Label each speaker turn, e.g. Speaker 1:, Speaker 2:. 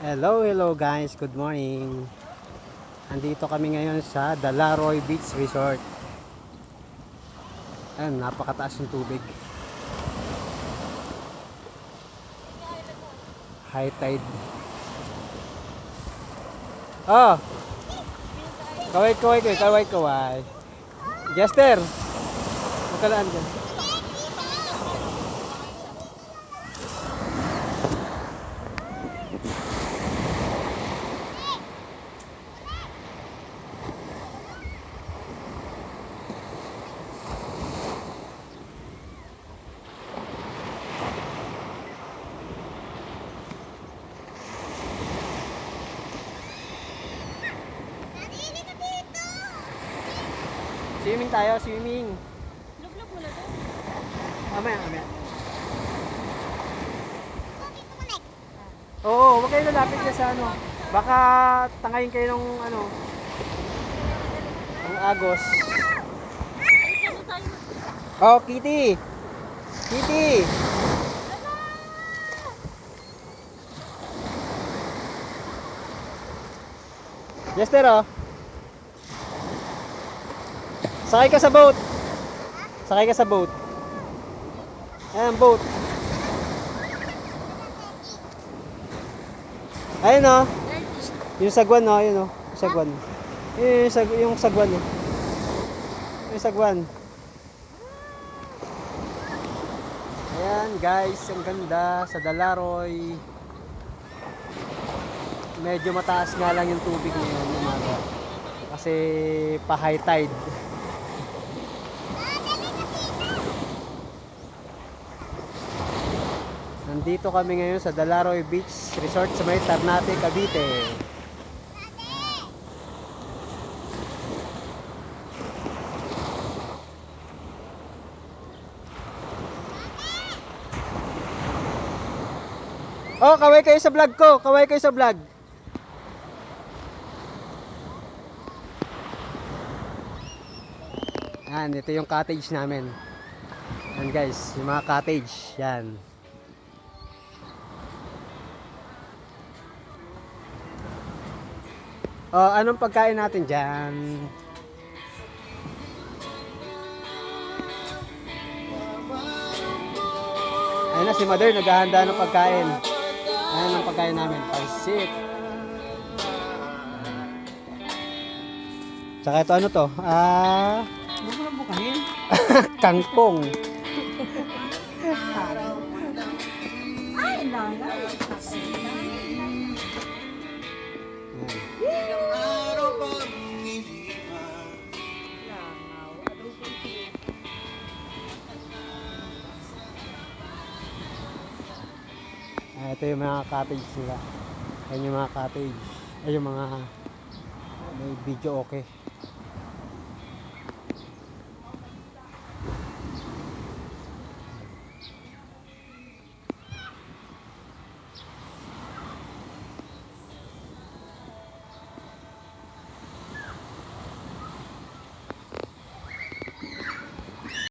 Speaker 1: Hello, hello guys. Good morning. Andito kami ngayon sa Dalaroy Beach Resort. Ayan, napakataas ng tubig. High tide. Oh! Kaway, kaway, kaway, kaway, kaway. Jester! Magkalaan dyan. Swimming tayo, swimming.
Speaker 2: Luglog mo na to.
Speaker 1: Mamaya, mamaya. Oo, huwag kayo lalapit dyan sa ano. Baka tangayin kayo ng ano. Ang agos. Oh, Kitty! Kitty! Jester, oh. Sakay ka sa boat. Sakay ka sa boat. Ayan, boat. Ayun, oh. Yung sagwan, no? Ayun, oh. Yung sagwan. Yun, yung, sag yung sagwan, oh. Yung sagwan. Ayan, guys. Ang ganda sa Dalaroy. Medyo mataas nga lang yung tubig ngayon. Kasi pa high tide. Nandito kami ngayon sa Dalaroy Beach Resort sa may Ternate, Cavite. Oh, kaway kayo sa vlog ko. Kaway kayo sa vlog. Yan, ito yung cottage namin. Yan guys, yung mga cottage. Yan. Oh, anong pagkain natin dyan? Ayun na si Mother, naghahanda ng pagkain. Ayan ang pagkain namin, pansit. Tsaka ito ano to? Ah,
Speaker 2: Huwag mo bukahin.
Speaker 1: kangkong.
Speaker 2: Ay, nana.
Speaker 1: Ah, ito yung mga cottage nila. Ayan yung mga cottage. Ay yung mga may video okay.